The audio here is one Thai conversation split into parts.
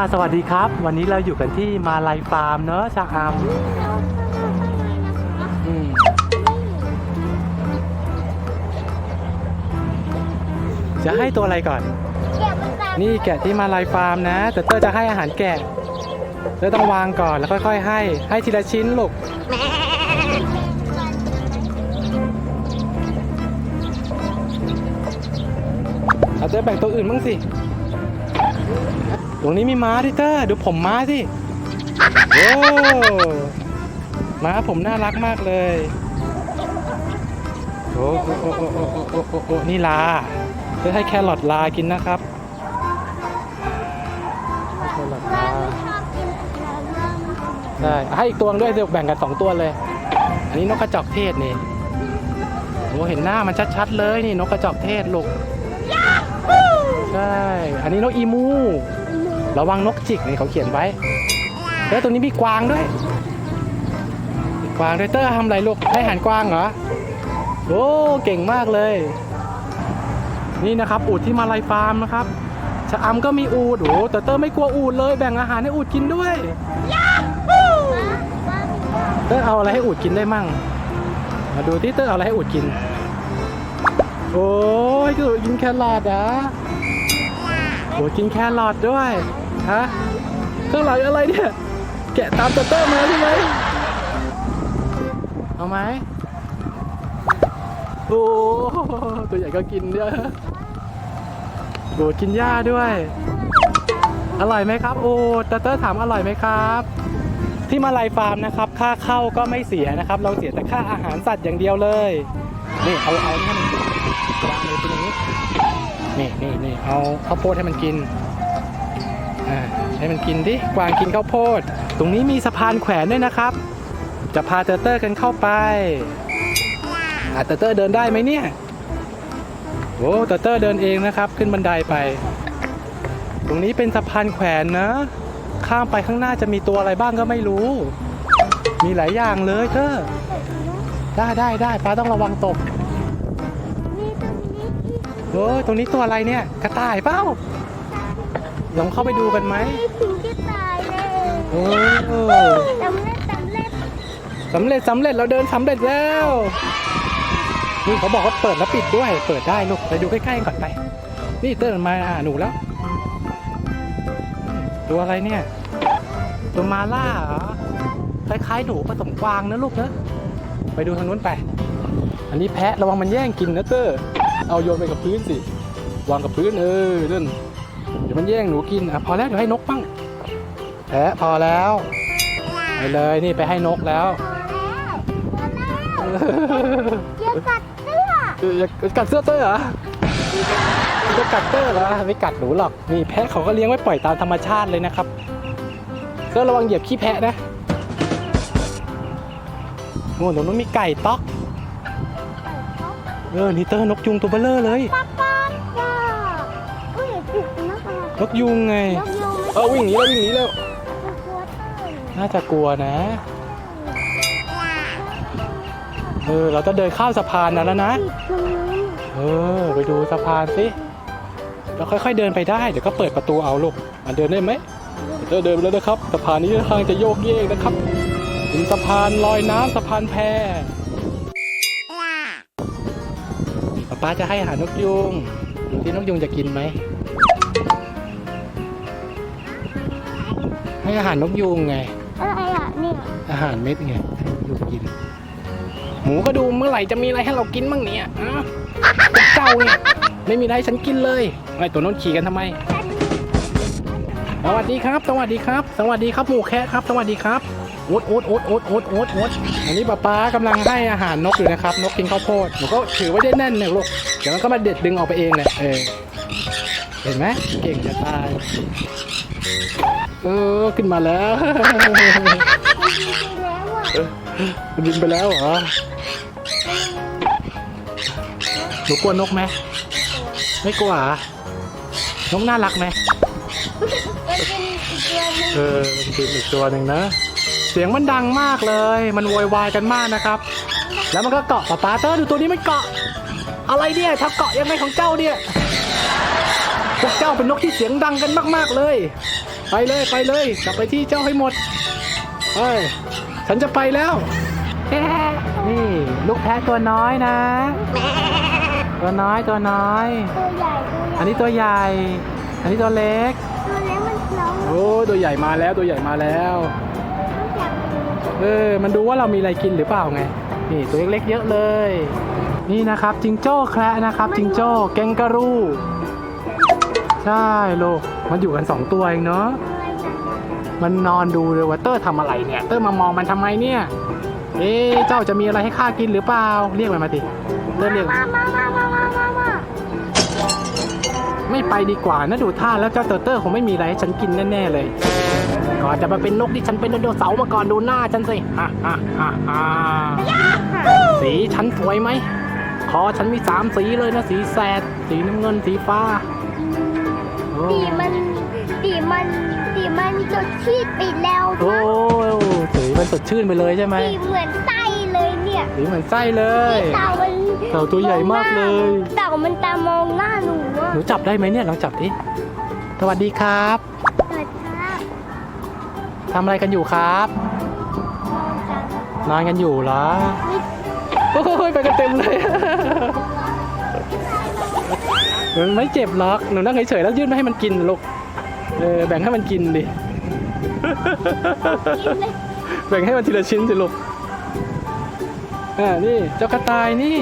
อ่าสวัสดีครับ วันนี้เราอยู่กันที่มาลายฟาร์มเนอะชะอำอืมจะให้ตัวอะไรก่อน นี่แกะที่มาลายฟาร์มนะ แต่เตอร์จะให้อาหารแกะเตอร์ต้องวางก่อนแล้วค่อยๆ ให้ ให้ทีละชิ้นลูกเอาเตอร์แบ่งตัวอื่นบ้างสิ ตรงนี้มีม้าที่เตอร์ดูผมม้าสิโอ้ม้าผมน่ารักมากเลยโอ้โอ้โอ้โอ้โอ้โอ้โอ้นี่ลาจะให้แครอทลากินนะครับแครอทลาได้ให้อีกตัวด้วยเดี๋ยวแบ่งกันสองตัวเลย อันนี้นกกระจอกเทศนี่โอ้เห็นหน้ามันชัดๆเลยนี่นกกระจอกเทศลูกใช่ อันนี้นกอีมู ระวังนกจิกนี่เขาเขียนไว้แล้วตรงนี้มีกวางด้วยกวางด้วยเตอร์ทำอะไรลูกให้หารกวางเหรอโอ้เก่งมากเลย นี่นะครับอูดที่มาลายฟาร์มนะครับชะอำก็มีอูดโอ้แต่เตอร์ไม่กลัวอูดเลยแบ่งอาหารให้อูดกินด้วยเตอร์เอาอะไรให้อูดกินได้มั่งมาดูที่เตอร์เอาอะไรให้อูดกิน โอ้ยอูดกินแครอทอะ โอ้กินแครอทด้วย ฮะข้างหลังอะไรเนี่ย แกะตามเตอร์เตอร์มาใช่ไหม เอาไหม โอ้ตัวใหญ่ก็กินเยอะโอ้กินหญ้าด้วย อร่อยไหมครับ โอ้เตอร์เตอร์ถามอร่อยไหมครับ ที่มาลายฟาร์มนะครับ ค่าเข้าก็ไม่เสียนะครับ เราเสียแต่ค่าอาหารสัตว์อย่างเดียวเลย นี่เอาเอาให้มันวางเลยเป็นอย่างนี้ นี่นี่นี่เอาข้าวโพดให้มันกินให้มันกินดิกวางกินข้าวโพด ตรงนี้มีสะพานแขวนด้วยนะครับ จะพาเตอร์เตอร์กันเข้าไปอ่าเตอร์เตอร์เดินได้ไหมเนี่ยโอ้เตอร์เตอร์เดินเองนะครับ ขึ้นบันไดไป ตรงนี้เป็นสะพานแขวนนะ ข้ามไปข้างหน้าจะมีตัวอะไรบ้างก็ไม่รู้ มีหลายอย่างเลยเตอร์ได้ได้ได้ป้าต้องระวังตก เออตรงนี้ตัวอะไรเนี่ยกระต่ายเปล่าลองเข้าไปดูกันไหมไม่ถึงจะตายเลยโอ้สำเร็จสำเร็จสำเร็จสำเร็จเราเดินสำเร็จแล้วนี่เขาบอกว่าเปิดแล้วปิดด้วย เปิดได้ลูกไปดูใกล้ๆก่อนไป นี่เติ้ลมาหาหนูแล้ว ตัวอะไรเนี่ย ตัวมาล่าเหรอคล้ายๆหนูผสมกวางนะลูกนะไปดูทางนู้นไป อันนี้แพะระวังมันแย่งกินนะเตอร์ เอาโยนไปกับพื้นสิ วางกับพื้นเออเดินเดี๋ยวมันแย่งหนูกินอะพอแล้วเดี๋ยวให้นกบ้างแพะพอแล้วไปเลยนี่ไปให้นกแล้วพอแล้วพอแล้วเกี่ยวกัดเสื้อเออจะกัดเสื้อเตอร์เหรอจะกัดเตอร์เหรอไม่กัดหนูหรอกนี่แพะเขาก็เลี้ยงไว้ปล่อยตามธรรมชาติเลยนะครับเตอร์ระวังเหยียบขี้แพะนะโอ้ตรงนู้นมีไก่ต๊อก เออนี่เตอร์นกยุงตัวเบลเลอร์เลยป้าป้าจ้าอุ้ยผิดนะคะนกยุงไง นกยูงเออวิ่งหนีแล้ววิ่งหนีแล้วไม่กลัวเต้ยน่าจะกลัวนะ เออ เราจะเดินข้ามสะพานนั้นแล้วนะผิดตรงนี้เออ ไปดูสะพานสิ เราค่อยๆเดินไปได้ เดี๋ยวก็เปิดประตูเอาลูกมันเดินได้ไหมเดินเดินไปแล้วนะครับ สะพานนี้ค่อนข้างจะโยกเยกนะครับเป็นสะพานลอยน้ำสะพานแพ ป๊าป๊าจะให้อาหารนกยุงดูที่นกยุงจะกินไหม ให้อาหารนกยุงไง อะไรอะเนี่ยอาหารเม็ดไงลูกกิน หมูก็ดูเมื่อไหร่จะมีอะไรให้เรากินบ้างเนี่ยอะเป็นเจ้าเนี่ยไม่มีอะไรให้ฉันกินเลยไอ้ตัวโน้นขี่กันทำไมส วัสดีครับ สวัสดีครับ สวัสดีครับหมูแคะครับ สวัสดีครับโอ๊ตโอ๊ตโอ๊ตโอ๊ตโอ๊ตโอ๊ตโอ๊ตอันนี้ป๊าป๊ากำลังให้อาหารนกอยู่นะครับ นกกินข้าวโพดหนูก็ถือไว้ได้แน่นเนี่ยลูก เดี๋ยวมันก็มาเด็ดดึงออกไปเองเลยเออ เห็นไหมเก่งจะตาย เออ ขึ้นมาแล้ว มันดีไปแล้วอะบินไปแล้วเหรอหนูกลัวนกไหม ไม่กลัวเหรอนกน่ารักไหม มันเป็นอีกตัวหนึงเออมันบินอีกตัวหนึ่งนะ เสียงมันดังมากเลย มันโวยวายกันมากนะครับ แล้วมันก็เกาะป๊าป๊าเตอร์ดูตัวนี้มันเกาะ อะไรเนี่ยทับเกาะยังไงของเจ้าเนี่ย พวกเจ้าเป็นนกที่เสียงดังกันมาก ๆเลย ไปเลยไปเลยกลับไปที่เจ้าให้หมดเฮ้ยฉันจะไปแล้วแค่นี่ลูกแพะตัวน้อยนะ ตัวน้อยตัวน้อย ตัวใหญ่ตัวใหญ่อันนี้ตัวใหญ่ อันนี้ตัวเล็ก ตัวใหญ่มาแล้วตัวใหญ่มาแล้วเออมันดูว่าเรามีอะไรกินหรือเปล่าไง นี่ตัวเล็กๆเยอะเลย นี่นะครับจิงโจ้แคระนะครับจิงโจ้แกงการูใช่ลูกมันอยู่กันสองตัวเองเนาะมันนอนดูเลยว่าเตอร์ทำอะไรเนี่ย เตอร์มามองมันทำไมเนี่ย เอ๊ะเจ้าจะมีอะไรให้ข้ากินหรือเปล่า เรียกมันมาดิเริ่มเรียกมามามามามามา ไม่ไปดีกว่านะดูท่าแล้วเจ้าเตอร์เตอร์คงไม่มีอะไรให้ฉันกินแน่ๆเลย ก่อนจะมาเป็นนกที่ฉันเป็นไดโนเสาร์มาก่อนดูหน้าฉันสิฮ่าฮ่าฮ่าฮ่าสีฉันสวยไหมคอฉันมีสามสีเลยนะสีแสด สีน้ำเงินสีฟ้าโอ้ตีมันตีมันตีมันจดชีดไปแล้วโอ้นะสีมันสดชื่นไปเลยใช่ไหมตีเหมือนไส้เลยเนี่ยสีเหมือนไส้เลยเต่ามันเต่าตัวใหญ่มากเลย เต่ามันตามองหน้าหนูอะ หนูจับได้ไหมเนี่ยลองจับดิสวัสดีครับเกิดครับทำอะไรกันอยู่ครับมองจังนอนกันอยู่เหรอนี่โอ้ยไปกันเต็มเลยมันไม่เจ็บหรอกหนูนั่งเฉยๆแล้วยื่นมาให้มันกินลูกเออแบ่งให้มันกินดิกินเลยแบ่งให้มันทีละชิ้นสิลูกอ่านี่เจ้ากระต่ายนี่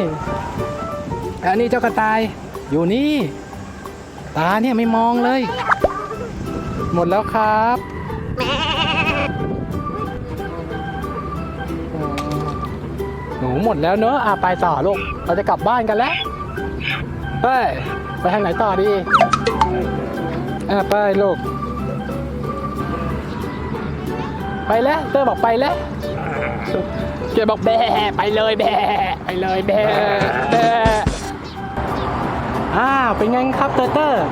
อันนี้เจ้ากระต่ายอยู่นี่ ตาเนี่ยไม่มองเลย หมดแล้วครับหนูหมดแล้วเนอะอะไปต่อลูก เราจะกลับบ้านกันแล้วไปไปทางไหนต่อดีอะไปลูก ไปแล้วเตอร์บอกไปแล้วเกบอกแบะไปเลยแบะไปเลยแบแบะ อ้าวเป็นไงครับเตอร์เตอร์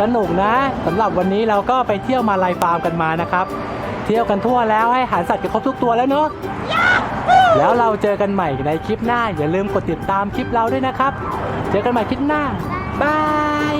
สนุกนะสำหรับวันนี้เราก็ไปเที่ยวมาลายฟาร์มกันมานะครับ เที่ยวกันทั่วแล้วให้อาหารสัตว์กันครบทุกตัวแล้วเนอะแล้วเราเจอกันใหม่ในคลิปหน้า อย่าลืมกดติดตามคลิปเราด้วยนะครับ เจอกันใหม่คลิปหน้าบาย